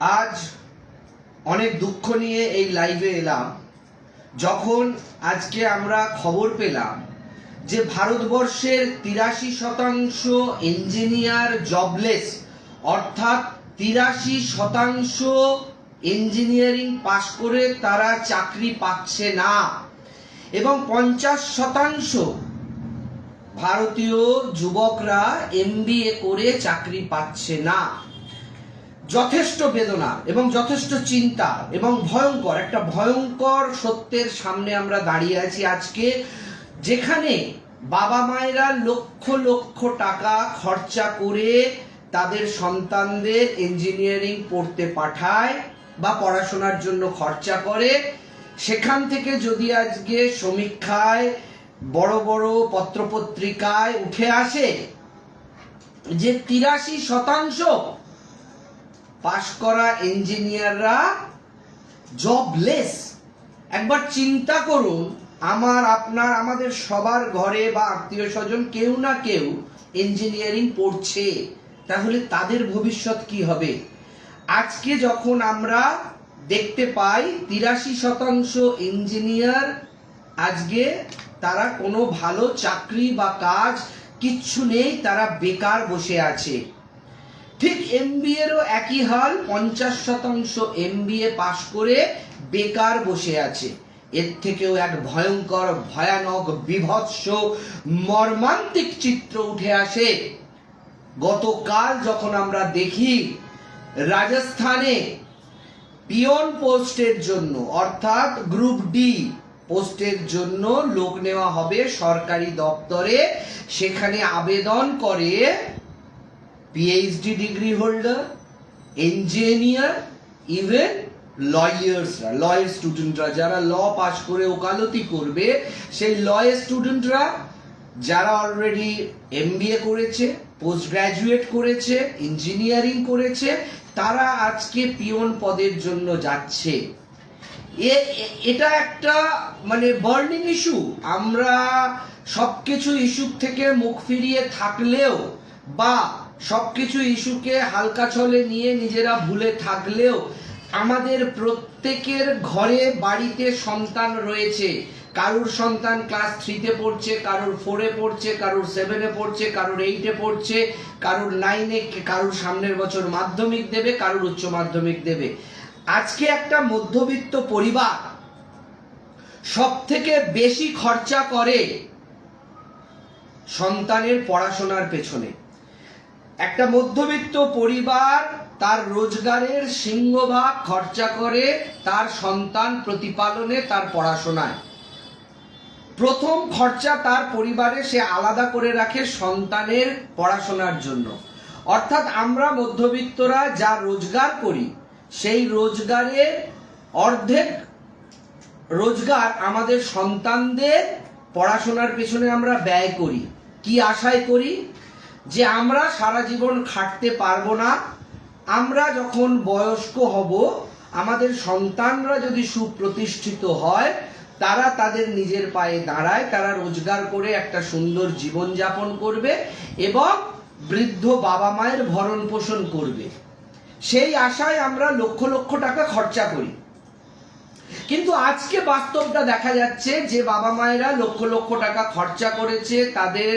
আজ অনেক দুঃখ নিয়ে এই লাইভে এলাম। যখন আজকে আমরা খবর পেলাম যে ভারতবর্ষের তিরাশি শতাংশ ইঞ্জিনিয়ার জবলেস অর্থাৎ তিরাশি শতাংশ ইঞ্জিনিয়ারিং পাশ করে তারা চাকরি পাচ্ছে না এবং পঞ্চাশ শতাংশ ভারতীয় যুবকরা এমবিএ করে চাকরি পাচ্ছে না। যথেষ্ট বেদনা এবং যথেষ্ট চিন্তা এবং ভয়ঙ্কর, একটা ভয়ঙ্কর সত্যের সামনে আমরা দাঁড়িয়ে আছি আজকে, যেখানে বাবা মায়েরা লক্ষ লক্ষ টাকা খরচা করে তাদের সন্তানদের ইঞ্জিনিয়ারিং পড়তে পাঠায় বা পড়াশোনার জন্য খরচা করে। সেখান থেকে যদি আজকে সমীক্ষায় বড় বড় পত্রপত্রিকায় উঠে আসে যে তিরাশি শতাংশ পাশ করা ইঞ্জিনিয়াররা জবলেস একবার চিন্তা করুন, আমার, আপনার, আমাদের সবার ঘরে বা আত্মীয় স্বজন কেউ না কেউ ইঞ্জিনিয়ারিং পড়ছে। তাহলে তাদের ভবিষ্যৎ কি হবে? আজকে যখন আমরা দেখতে পাই, তিরাশি শতাংশ ইঞ্জিনিয়ার আজকে তারা কোনো ভালো চাকরি বা কাজ কিচ্ছু নেই, তারা বেকার বসে আছে। ঠিক এমবিএরও একই হাল, পঞ্চাশ শতাংশ এমবিএ পাশ করে বেকার বসে আছে। এর থেকেও এক ভয়ঙ্কর, ভয়ানক, বিভৎস, মর্মান্তিক চিত্র উঠে আসে। গতকাল যখন আমরা দেখি, রাজস্থানে পিয়ন পোস্টের জন্য, অর্থাৎ গ্রুপ ডি পোস্টের জন্য লোক নেওয়া হবে সরকারি দপ্তরে, সেখানে আবেদন করে PhD degree holder engineer even লয়ার্সরা লয়ের স্টুডেন্টরা যারা ল পাস করে ওকালতি করবে, সেই লয়ের স্টুডেন্টরা যারা অলরেডি এমবিএ করেছে পোস্ট গ্রাজুয়েট করেছে ইঞ্জিনিয়ারিং করেছে, তারা আজকে পিয়ন পদের জন্য যাচ্ছে। এটা একটা মানে বার্নিং ইস্যু আমরা সবকিছু ইস্যু থেকে মুখ ফিরিয়ে থাকলেও বা সবকিছু ইস্যুকে হালকা ছলে নিয়ে নিজেরা ভুলে থাকলেও আমাদের প্রত্যেকের ঘরে বাড়িতে সন্তান রয়েছে। কারুর সন্তান ক্লাস থ্রিতে পড়ছে, কারুর ফোরে পড়ছে, কারুর সেভেনে পড়ছে, কারুর এইটে পড়ছে, কারুর নাইনে, কারুর সামনের বছর মাধ্যমিক দেবে, কারুর উচ্চ মাধ্যমিক দেবে। আজকে একটা মধ্যবিত্ত পরিবার সব থেকে বেশি খরচা করে সন্তানের পড়াশোনার পেছনে। একটা মধ্যবিত্ত পরিবার তার রোজগারের সিংহভাগ খরচা করে তার সন্তান প্রতিপালনে, তার পড়াশোনায়। প্রথম খরচা তার পরিবারে সে আলাদা করে রাখে সন্তানের পড়াশোনার জন্য। অর্থাৎ আমরা মধ্যবিত্তরা যা রোজগার করি, সেই রোজগারের অর্ধেক রোজগার আমাদের সন্তানদের পড়াশোনার পেছনে আমরা ব্যয় করি। কি আশায় করি? যে আমরা সারা জীবন খাটতে পারব না, আমরা যখন বয়স্ক হব, আমাদের সন্তানরা যদি সুপ্রতিষ্ঠিত হয়, তারা তাদের নিজের পায়ে দাঁড়ায়, তারা রোজগার করে একটা সুন্দর জীবন যাপন করবে এবং বৃদ্ধ বাবা মায়ের ভরণ পোষণ করবে। সেই আশায় আমরা লক্ষ লক্ষ টাকা খরচা করি। কিন্তু আজকে বাস্তবটা দেখা যাচ্ছে যে বাবা মায়েরা লক্ষ লক্ষ টাকা খরচা করেছে তাদের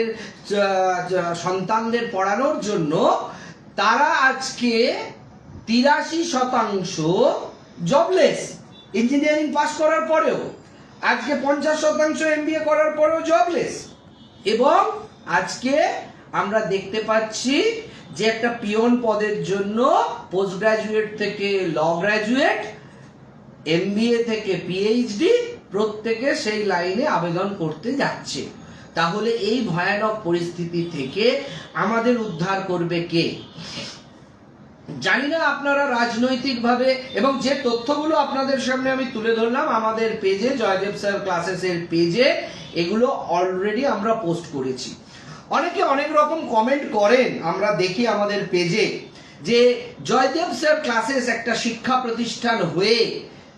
সন্তানদের পড়ানোর জন্য। তারা আজকে তিরাশি শতাংশ জবলেস ইঞ্জিনিয়ারিং পাস করার পরেও, আজকে পঞ্চাশ শতাংশ এমবিএ করার পরেও জবলেস এবং আজকে আমরা দেখতে পাচ্ছি যে একটা পিয়ন পদের জন্য পোস্ট গ্রাজুয়েট থেকে ল গ্রাজুয়েট এমবিএ থেকে পিএইচডি প্রত্যেকে সেই লাইনে আবেদন করতে যাচ্ছে। তাহলে এই ভয়ানক পরিস্থিতি থেকে আমাদের উদ্ধার করবে কে? জানি না আপনারা রাজনৈতিকভাবে, এবং যে তথ্যগুলো আপনাদের সামনে আমি তুলে ধরলাম, আমাদের পেজে জয়দেব স্যার ক্লাসেসের পেজে এগুলো অলরেডি আমরা পোস্ট করেছি। অনেকে অনেক রকম কমেন্ট করেন, আমরা দেখি আমাদের পেজে যে জয়দেব স্যার ক্লাসেস একটা শিক্ষা প্রতিষ্ঠান হয়ে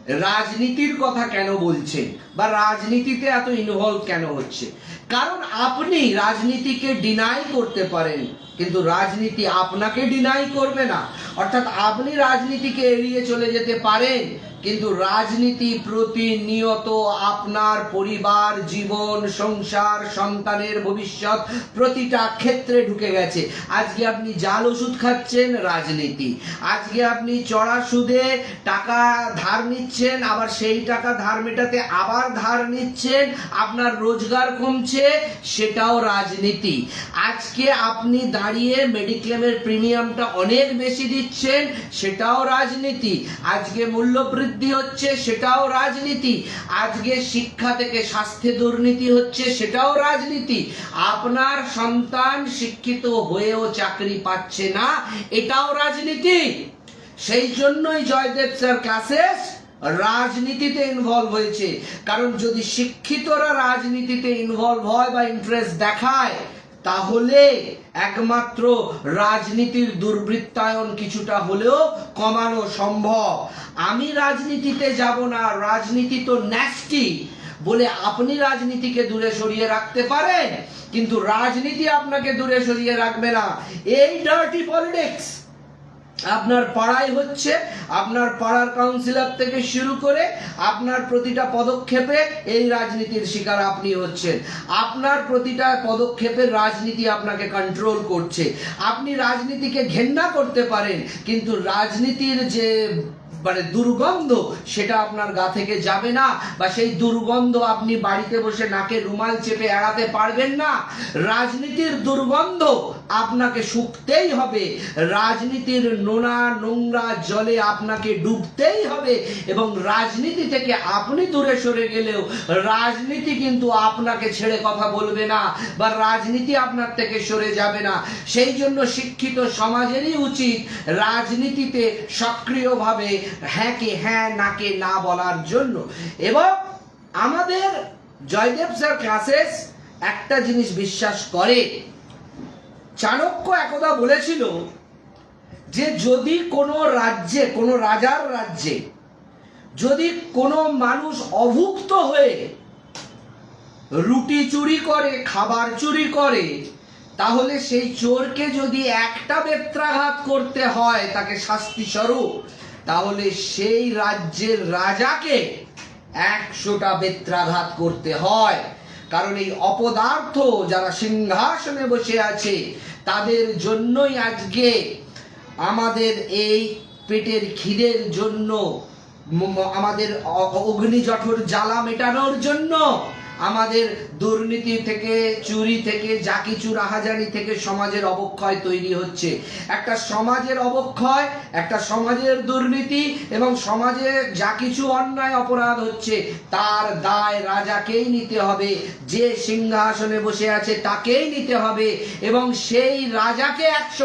রাজনীতির কথা কেন বলছেন বা রাজনীতিতে এত ইনভলভ কেন হচ্ছে? কারণ আপনি রাজনীতিকে ডিনাই করতে পারেন, কিন্তু রাজনীতি আপনাকে ডিনাই করবে না। অর্থাৎ আপনি রাজনীতিকে এড়িয়ে চলে যেতে পারেন কিন্তু রাজনীতি প্রতিনিয়ত আপনার পরিবার, জীবন, সংসার, সন্তানের ভবিষ্যৎ প্রতিটা ক্ষেত্রে ঢুকে গেছে। আজকে আপনি জাল ওষুধ খাচ্ছেন, রাজনীতি। আজকে আপনি চড়া সুদে টাকা ধার নিচ্ছেন, আবার সেই টাকা ধার মেটাতে আবার ধার নিচ্ছেন, আপনার রোজগার কমছে, সেটাও রাজনীতি। আজকে আপনি দাঁড়িয়ে মেডিক্লেমের প্রিমিয়ামটা অনেক বেশি দিচ্ছেন, সেটাও রাজনীতি। আজকে মূল্য বৃদ্ধি হচ্ছে, সেটাও রাজনীতি। আজকে শিক্ষা থেকে স্বাস্থ্যে দুর্নীতি হচ্ছে, সেটাও রাজনীতি। আপনার সন্তান শিক্ষিত হয়েও চাকরি পাচ্ছে না, এটাও রাজনীতি। সেই জন্যই জয়দেব স্যার ক্লাসেস রাজনীতিতে ইনভলভ হয়েছে। কারণ যদি শিক্ষিতরা রাজনীতিতে ইনভলভ হয় বা ইন্টারেস্ট দেখায় তাহলে একমাত্র রাজনীতির দুর্বৃত্তায়ন কিছুটা হলেও কমানো সম্ভব। আমি রাজনীতিতে যাব না, রাজনীতি তো ন্যাস্টি বলে আপনি রাজনীতিকে দূরে সরিয়ে রাখতে পারেন, কিন্তু রাজনীতি আপনাকে দূরে সরিয়ে রাখবে না। এই ডার্টি পলিটিক্স আপনার পাড়ায় হচ্ছে, আপনার পাড়ার কাউন্সিলর থেকে শুরু করে আপনার প্রতিটা পদক্ষেপে এই রাজনীতির শিকার আপনি হচ্ছেন। আপনার প্রতিটা পদক্ষেপের রাজনীতি আপনাকে কন্ট্রোল করছে। আপনি রাজনীতিকে ঘেন্না করতে পারেন, কিন্তু রাজনীতির যে মানে দুর্গন্ধ, সেটা আপনার গা থেকে যাবে না বা সেই দুর্গন্ধ আপনি বাড়িতে বসে নাকে রুমাল চেপে এড়াতে পারবেন না। রাজনীতির দুর্গন্ধ আপনাকে শুকতেই হবে। রাজনীতির নোনা নোংরা জলে আপনাকে ডুবতেই হবে এবং রাজনীতি থেকে আপনি দূরে সরে গেলেও রাজনীতি কিন্তু আপনাকে ছেড়ে কথা বলবে না বা রাজনীতি আপনার থেকে সরে যাবে না। সেই জন্য শিক্ষিত সমাজেরই উচিত রাজনীতিতে সক্রিয়ভাবে হ্যাঁকে হ্যাঁ নাকে না বলার জন্য। এবং আমাদের জয়দেব স্যার ক্লাসেস একটা জিনিস বিশ্বাস করে। চাণক্য একদা বলেছিল যে যদি কোনো রাজ্যে, কোনো রাজার রাজ্যে যদি কোনো মানুষ অভুক্ত হয়ে রুটি চুরি করে, খাবার চুরি করে, তাহলে সেই চোরকে যদি একটা বেত্রাঘাত করতে হয়, তাকে শাস্তি স্বরূপ, তাহলে সেই রাজ্যের রাজাকে একশোটা বেত্রাঘাত করতে হয়। কারণ এই অপদার্থ যারা সিংহাসনে বসে আছে, তাদের জন্যই আজকে আমাদের এই পেটের খিদের জন্য আমাদের অগ্নিজঠর অগ্নি জঠর জ্বালা মেটানোর জন্য আমাদের দুর্নীতি থেকে, চুরি থেকে, যা কিছু রাহাজানি থেকে সমাজের অবক্ষয় তৈরি হচ্ছে। একটা সমাজের অবক্ষয়, একটা সমাজের দুর্নীতি এবং সমাজে যা কিছু অন্যায় অপরাধ হচ্ছে, তার দায় রাজাকেই নিতে হবে। যে সিংহাসনে বসে আছে তাকেই নিতে হবে এবং সেই রাজাকে একশো